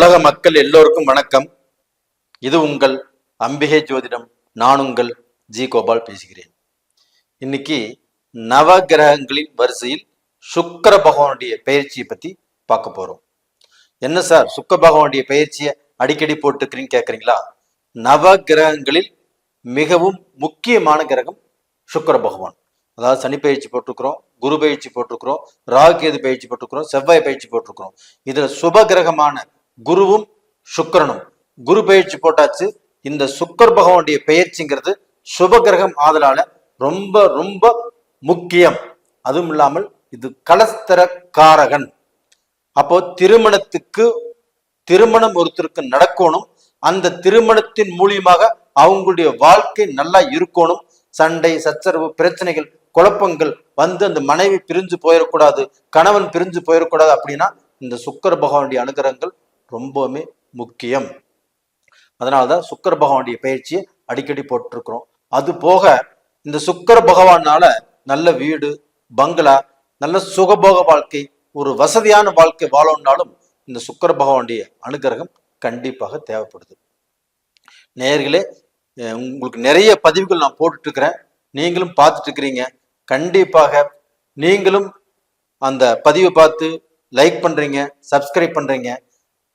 உலக மக்கள் எல்லோருக்கும் வணக்கம். இது உங்கள் அம்பிகை ஜோதிடம். நான் உங்கள் ஜி கோபால் பேசுகிறேன். இன்னைக்கு நவகிரகங்களின் வரிசையில் சுக்கர பகவானுடைய பயிற்சியை பத்தி பார்க்க போறோம். என்ன சார்? சுக்கர பகவானுடைய பயிற்சியை அடிக்கடி போட்டுக்கிறீங்க கேட்குறீங்களா நவகிரகங்களில் மிகவும் முக்கியமான கிரகம் சுக்கர பகவான். அதாவது சனி பயிற்சி போட்டிருக்கிறோம் குரு பயிற்சி போட்டிருக்கிறோம் ராகு கேது பயிற்சி போட்டிருக்கிறோம் செவ்வாய் பயிற்சி போட்டிருக்கிறோம். இதுல சுப கிரகமான குருவும் சுக்கரனும். குரு பயிற்சி போட்டாச்சு. இந்த சுக்கர் பகவானுடைய பெயர்ச்சிங்கிறது சுப கிரகம் ஆதலால ரொம்ப ரொம்ப முக்கியம். அதுவும் இல்லாமல் இது கலஸ்தர காரகன் அப்போ திருமணத்துக்கு திருமணம் ஒருத்தருக்கு நடக்கணும். அந்த திருமணத்தின் மூலியமாக அவங்களுடைய வாழ்க்கை நல்லா இருக்கணும். சண்டை சச்சரவு பிரச்சனைகள் குழப்பங்கள் வந்து அந்த மனைவி பிரிஞ்சு போயிடக்கூடாது கணவன் பிரிஞ்சு போயிடக்கூடாது அப்படின்னா இந்த சுக்கர பகவானுடைய அனுகிரகங்கள் ரொம்பவுமே முக்கியம். அதனாலதான் சுக்கர பகவானுடைய பயிற்சியை அடிக்கடி போட்டிருக்கிறோம். அது போக இந்த சுக்கர பகவானால நல்ல வீடு பங்களா நல்ல சுகபோக வாழ்க்கை ஒரு வசதியான வாழ்க்கை வாழணும்னாலும் இந்த சுக்கர பகவானுடைய அனுகிரகம் கண்டிப்பாக தேவைப்படுது. நேர்களே உங்களுக்கு நிறைய பதிவுகள் நான் போட்டுட்டு இருக்கிறேன் நீங்களும் பார்த்துட்டு இருக்கிறீங்க கண்டிப்பாக நீங்களும் அந்த பதிவை பார்த்து லைக் பண்றீங்க சப்ஸ்கிரைப் பண்றீங்க.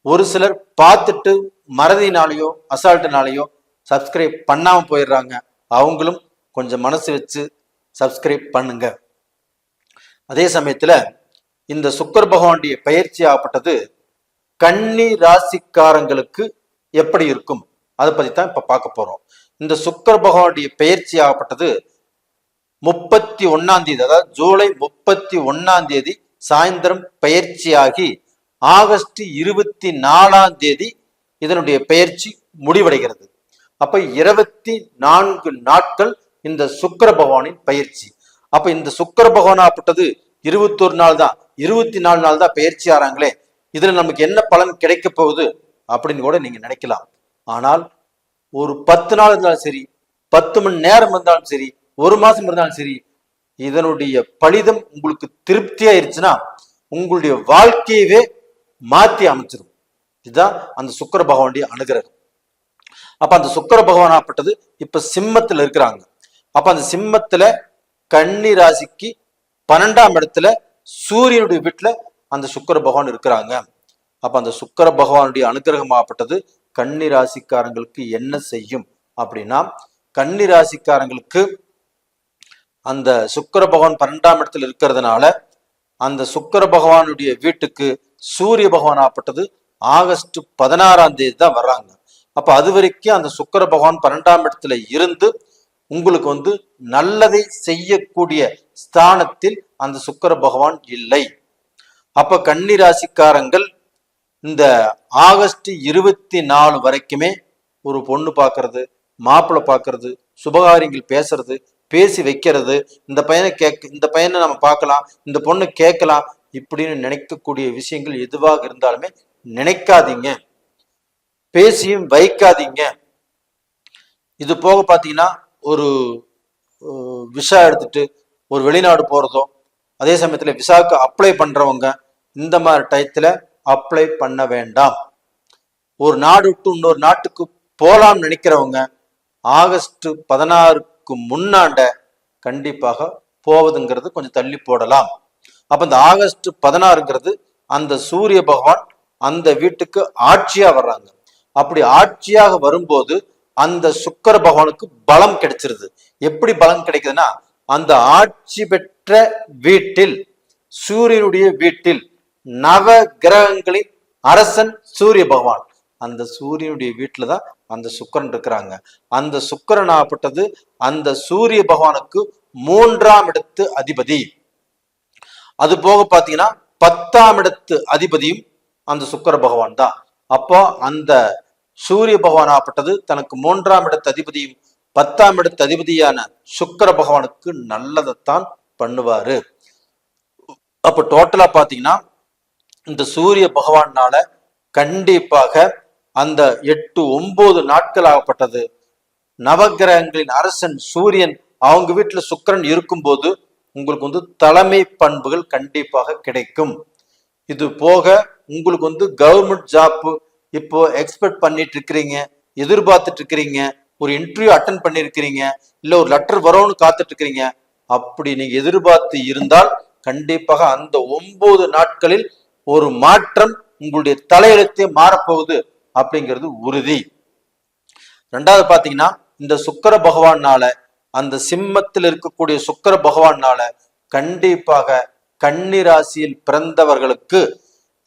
ஒரு சிலர் பார்த்துட்டு மறதினாலேயோ அசால்ட்டுனாலேயோ சப்ஸ்கிரைப் பண்ணாமல் போயிடுறாங்க. அவங்களும் கொஞ்சம் மனசு வச்சு சப்ஸ்கிரைப் பண்ணுங்க. அதே சமயத்தில் இந்த சுக்கர் பகவானுடைய பயிற்சி ஆகப்பட்டது கன்னி ராசிக்காரங்களுக்கு எப்படி இருக்கும்? அதை பற்றி தான் இப்போ பார்க்க போகிறோம் இந்த சுக்கர பகவானுடைய பயிற்சி ஆகப்பட்டது முப்பத்தி ஒன்னாம் தேதி அதாவது ஜூலை முப்பத்தி ஒன்னாம் தேதி சாயந்தரம் பயிற்சியாகி ஆகஸ்ட் இருபத்தி நாலாம் தேதி இதனுடைய பயிற்சி முடிவடைகிறது. அப்ப இருபத்தி நான்கு நாட்கள் இந்த சுக்கர பகவானின் பயிற்சி. அப்ப இந்த சுக்கர பகவான் ஆகப்பட்டது இருபத்தொரு நாள் தான். இருபத்தி நாலு நாள் தான் பயிற்சி ஆறாங்களே. இதுல நமக்கு என்ன பலன் கிடைக்க போகுது அப்படின்னு கூட நீங்க நினைக்கலாம். ஆனால் ஒரு பத்து நாள் இருந்தாலும் சரி பத்து மணி நேரம் இருந்தாலும் சரி ஒரு மாசம் இருந்தாலும் சரி இதனுடைய பலிதம் உங்களுக்கு திருப்தியா இருந்துச்சுன்னா உங்களுடைய வாழ்க்கையவே மாத்தி அமைச்சிடும் இதுதான் அந்த சுக்கர பகவானுடைய அனுகிரகம். அப்ப அந்த சுக்கர பகவான் ஆப்பட்டது இப்ப சிம்மத்துல இருக்கிறாங்க. அப்ப அந்த சிம்மத்துல கன்னி ராசிக்கு பன்னெண்டாம் இடத்துல சூரியனுடைய வீட்டுல அந்த சுக்கர பகவான் இருக்கிறாங்க. அப்ப அந்த சுக்கர பகவானுடைய அனுகிரகமாகப்பட்டது கன்னி ராசிக்காரங்களுக்கு என்ன செய்யும் அப்படின்னா கன்னி ராசிக்காரங்களுக்கு அந்த சுக்கர பகவான் பன்னெண்டாம் இடத்துல இருக்கிறதுனால அந்த சுக்கர பகவானுடைய வீட்டுக்கு சூரிய பகவான் ஆப்பட்டது ஆகஸ்ட் பதினாறாம் தேதி தான் வர்றாங்க. அப்ப அது வரைக்கும் அந்த சுக்கர பகவான் பன்னெண்டாம் இடத்துல இருந்து உங்களுக்கு வந்து நல்லதை செய்யக்கூடிய ஸ்தானத்தில் அந்த சுக்கர பகவான் இல்லை. அப்ப கன்னி ராசிக்காரங்கள் இந்த ஆகஸ்ட் இருபத்தி நாலு வரைக்குமே ஒரு பொண்ணு பார்க்கறது மாப்பிள்ளை பார்க்கறது சுபகாரியங்கள் பேசுறது பேசி வைக்கிறது இந்த பையனை கேக் இந்த பையனை நம்ம பார்க்கலாம் இந்த பொண்ணு கேட்கலாம் இப்படின்னு நினைக்கக்கூடிய விஷயங்கள் எதுவாக இருந்தாலுமே நினைக்காதீங்க. பேசியும் வைக்காதீங்க. இது போக பார்த்தீங்கன்னா ஒரு விசா எடுத்துட்டு ஒரு வெளிநாடு போகிறதோ அதே சமயத்தில் விசாவுக்கு அப்ளை பண்ணுறவங்க இந்த மாதிரி டயத்தில் அப்ளை பண்ண வேண்டாம். ஒரு நாடு விட்டு இன்னொரு நாட்டுக்கு போகலாம்னு நினைக்கிறவங்க ஆகஸ்ட் பதினாறுக்கு முன்னாண்ட கண்டிப்பாக போவதுங்கிறது கொஞ்சம் தள்ளி போடலாம். அப்ப இந்த ஆகஸ்ட் பதினாறுங்கிறது அந்த சூரிய பகவான் அந்த வீட்டுக்கு ஆட்சியா வர்றாங்க. அப்படி ஆட்சியாக வரும்போது அந்த சுக்கர பகவானுக்கு பலம் கிடைச்சிருது. எப்படி பலம் கிடைக்குதுன்னா அந்த ஆட்சி பெற்ற வீட்டில் சூரியனுடைய வீட்டில் நவ கிரகங்களின் அரசன் சூரிய பகவான். அந்த சூரியனுடைய வீட்டில் தான் அந்த சுக்கரன் இருக்கிறாங்க. அந்த சுக்கரன் ஆகப்பட்டது அந்த சூரிய பகவானுக்கு மூன்றாம் இடத்து அதிபதி. அது போக பார்த்தீங்கன்னா பத்தாம் இடத்து அதிபதியும் அந்த சுக்கர பகவான் தான். அப்போ அந்த சூரிய பகவான் ஆப்பட்டது தனக்கு மூன்றாம் இடத்து அதிபதியும் பத்தாம் இடத்து அதிபதியான சுக்கர பகவானுக்கு நல்லதைத்தான் பண்ணுவாரு. அப்ப டோட்டலா பாத்தீங்கன்னா இந்த சூரிய பகவானால கண்டிப்பாக அந்த எட்டு ஒன்பது நாட்கள் ஆகப்பட்டது. நவகிரகங்களின் அரசன் சூரியன் அவங்க வீட்டுல சுக்கிரன் இருக்கும்போது உங்களுக்கு வந்து தலைமை பண்புகள் கண்டிப்பாக கிடைக்கும். இது போக உங்களுக்கு வந்து கவர்மெண்ட் ஜாப் இப்போ எக்ஸ்பெக்ட் பண்ணிட்டு இருக்கிறீங்க எதிர்பார்த்துட்டு இருக்கிறீங்க ஒரு இன்டர்வியூ அட்டன் பண்ணியிருக்கிறீங்க இல்லை ஒரு லெட்டர் வரும்னு காத்துட்டு இருக்கிறீங்க அப்படி நீங்க எதிர்பார்த்து இருந்தால் கண்டிப்பாக அந்த ஒன்பது நாட்களில் ஒரு மாற்றம் உங்களுடைய தலையெழுத்தே மாறப்போகுது அப்படிங்கிறது உறுதி. ரெண்டாவது பார்த்தீங்கன்னா இந்த சுக்கர பகவானால அந்த சிம்மத்தில் இருக்கக்கூடிய சுக்கர பகவானால கண்டிப்பாக கன்னி ராசியில் பிறந்தவர்களுக்கு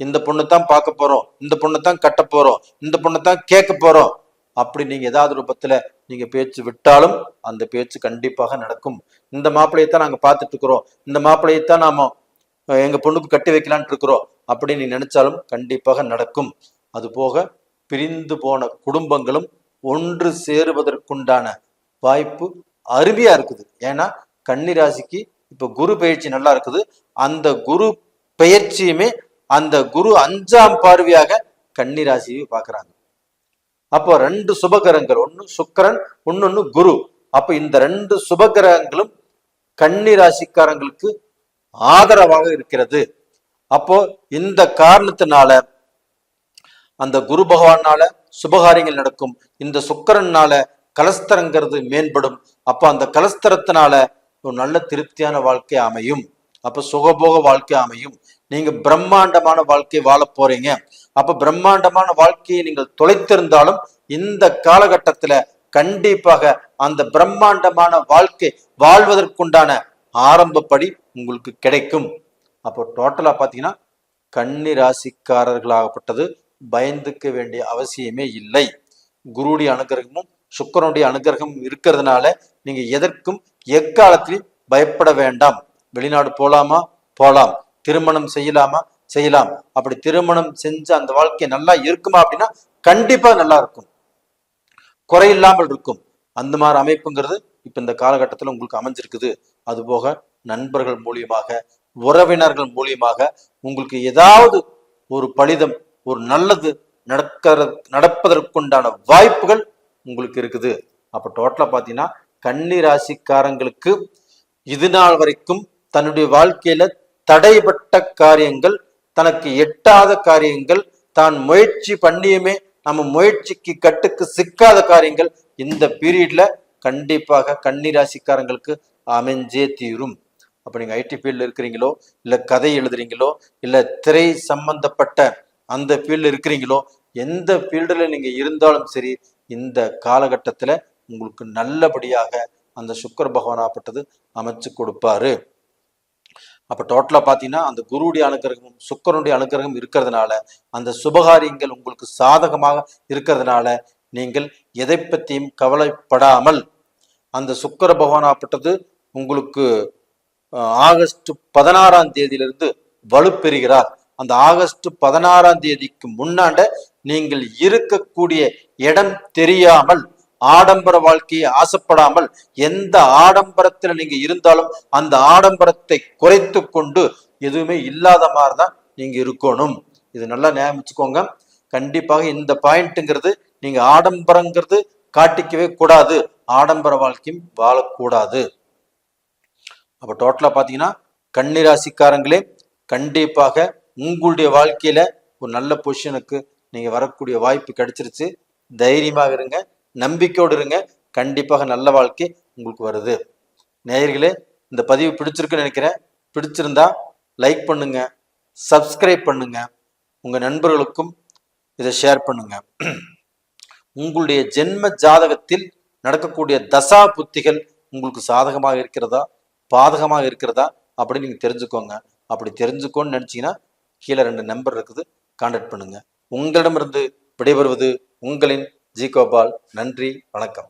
இந்த பொண்ணு தான் பார்க்க போறோம் இந்த பொண்ணு தான் கட்ட போறோம் இந்த பொண்ணு தான் கேட்க போறோம் அப்படி நீங்க ஏதாவது ரூபத்துல நீங்க பேச்சு விட்டாலும் அந்த பேச்சு கண்டிப்பாக நடக்கும். இந்த மாப்பிள்ளையை தான் நாங்க பார்த்துட்டு இருக்கிறோம். இந்த மாப்பிள்ளையை தான் நாம எங்க பொண்ணுக்கு கட்டி வைக்கலான்ட்டு இருக்கிறோம் அப்படின்னு நீ நினைச்சாலும் கண்டிப்பாக நடக்கும். அது போக பிரிந்து போன குடும்பங்களும் ஒன்று சேருவதற்குண்டான வாய்ப்பு அருமையா இருக்குது. ஏன்னா கன்னி ராசிக்கு இப்ப குரு பயிற்சி நல்லா இருக்குது. அந்த குரு பயிற்சியுமே அந்த குரு அஞ்சாம் பார்வையாக கன்னி ராசியை அப்போ ரெண்டு சுபகிரகங்கள் ஒன்னு சுக்கிரன் ஒன்னொன்னு குரு. அப்ப இந்த ரெண்டு சுபகிரகங்களும் கன்னி ராசிக்காரங்களுக்கு ஆதரவாக இருக்கிறது. அப்போ இந்த காரணத்தினால அந்த குரு பகவானால சுபகாரியங்கள் நடக்கும். இந்த சுக்கரனால கலஸ்தரங்கிறது மேம்படும். அப்ப அந்த கலஸ்தரத்தினால ஒரு நல்ல திருப்தியான வாழ்க்கை அமையும். அப்ப சுகபோக வாழ்க்கை அமையும். நீங்க பிரம்மாண்டமான வாழ்க்கை வாழ போறீங்க. அப்ப பிரம்மாண்டமான வாழ்க்கையை நீங்கள் தொலைத்திருந்தாலும் இந்த காலகட்டத்துல கண்டிப்பாக அந்த பிரம்மாண்டமான வாழ்க்கை வாழ்வதற்குண்டான ஆரம்பப்படி உங்களுக்கு கிடைக்கும். அப்போ டோட்டலா பாத்தீங்கன்னா கன்னி ராசிக்காரர்களாகப்பட்டது பயந்துக்க வேண்டிய அவசியமே இல்லை. குருடி அனுகிரகமும் சுக்கரனுடைய அனுகிரகம் இருக்கிறதுனால நீங்க எதற்கும் எக்காலத்திலும் பயப்பட வேண்டாம். வெளிநாடு போலாமா? போலாம். திருமணம் செய்யலாமா? செய்யலாம். அப்படி திருமணம் செஞ்சு அந்த வாழ்க்கை நல்லா இருக்குமா அப்படின்னா கண்டிப்பா நல்லா இருக்கும். குறையில்லாமல் இருக்கும். அந்த மாதிரி அமைப்புங்கிறது இப்ப இந்த காலகட்டத்தில் உங்களுக்கு அமைஞ்சிருக்குது. அது போக நண்பர்கள் மூலியமாக உறவினர்கள் மூலியமாக உங்களுக்கு ஏதாவது ஒரு பலிதம் ஒரு நல்லது நடக்கிற நடப்பதற்குண்டான வாய்ப்புகள் உங்களுக்கு இருக்குது. அப்ப டோட்டலா பாத்தீங்கன்னா கன்னி ராசிக்காரங்களுக்கு இது நாள் வரைக்கும் தன்னுடைய வாழ்க்கையில தடைப்பட்ட காரியங்கள் தனக்கு எட்டாத காரியங்கள் தான் முயற்சி பண்ணியுமே நம்ம முயற்சிக்கு கட்டுக்கு சிக்காத காரியங்கள் இந்த பீரியட்ல கண்டிப்பாக கன்னி ராசிக்காரங்களுக்கு அமைஞ்சே தீரும். அப்போ நீங்க ஐடி ஃபீல்டில் இருக்கிறீங்களோ இல்ல கதை எழுதுறீங்களோ இல்ல திரை சம்பந்தப்பட்ட அந்த ஃபீல்டில் இருக்கிறீங்களோ எந்த ஃபீல்டில் நீங்க இருந்தாலும் சரி இந்த காலகட்டத்துல உங்களுக்கு நல்லபடியாக அந்த சுக்கர பகவானாப்பட்டது அமைச்சு கொடுப்பாரு. அப்ப டோட்டலா பாத்தீங்கன்னா அந்த குருவுடைய அனுகிரகமும் சுக்கரனுடைய அனுகிரகம் இருக்கிறதுனால அந்த சுபகாரியங்கள் உங்களுக்கு சாதகமாக இருக்கிறதுனால நீங்கள் எதை பற்றியும் கவலைப்படாமல் அந்த சுக்கர பகவானாப்பட்டது உங்களுக்கு அஹ், ஆகஸ்ட் பதினாறாம் தேதியிலிருந்து வலுப்பெறுகிறார். அந்த ஆகஸ்ட் பதினாறாம் தேதிக்கு முன்னாண்ட நீங்கள் இருக்கக்கூடிய இடம் தெரியாமல் ஆடம்பர வாழ்க்கையை ஆசைப்படாமல் எந்த ஆடம்பரத்துல நீங்க இருந்தாலும் அந்த ஆடம்பரத்தை குறைத்து கொண்டு எதுவுமே இல்லாத மாதிரி தான் நீங்க இருக்கணும். இது நல்லா நியமிச்சுக்கோங்க கண்டிப்பாக இந்த பாயிண்ட்டுங்கிறது நீங்க ஆடம்பரங்கிறது காட்டிக்கவே கூடாது. ஆடம்பர வாழ்க்கையும் வாழக்கூடாது. அப்ப டோட்டலா பாத்தீங்கன்னா கன்னி ராசிக்காரங்களே கண்டிப்பாக உங்களுடைய வாழ்க்கையில ஒரு நல்ல பொசிஷனுக்கு நீங்க வரக்கூடிய வாய்ப்பு கிடைச்சிருச்சு. தைரியமாக இருங்க நம்பிக்கையோடு இருங்க. கண்டிப்பாக நல்ல வாழ்க்கை உங்களுக்கு வருது. நேயர்களே இந்த பதிவு பிடிச்சிருக்குன்னு நினைக்கிறேன். பிடிச்சிருந்தா லைக் பண்ணுங்க சப்ஸ்கிரைப் பண்ணுங்க. உங்க நண்பர்களுக்கும் இதை ஷேர் பண்ணுங்க. உங்களுடைய ஜென்ம ஜாதகத்தில் நடக்கக்கூடிய தசா புத்திகள் உங்களுக்கு சாதகமாக இருக்கிறதா பாதகமாக இருக்கிறதா அப்படின்னு நீங்க தெரிஞ்சுக்கோங்க. அப்படி தெரிஞ்சுக்கோன்னு நினைச்சீங்கன்னா கீழே ரெண்டு நம்பர் இருக்குது. கான்டாக்ட் பண்ணுங்க. உங்களிடமிருந்து விடைபெறுவது உங்களின் ஜி கோபால் நன்றி. வணக்கம்.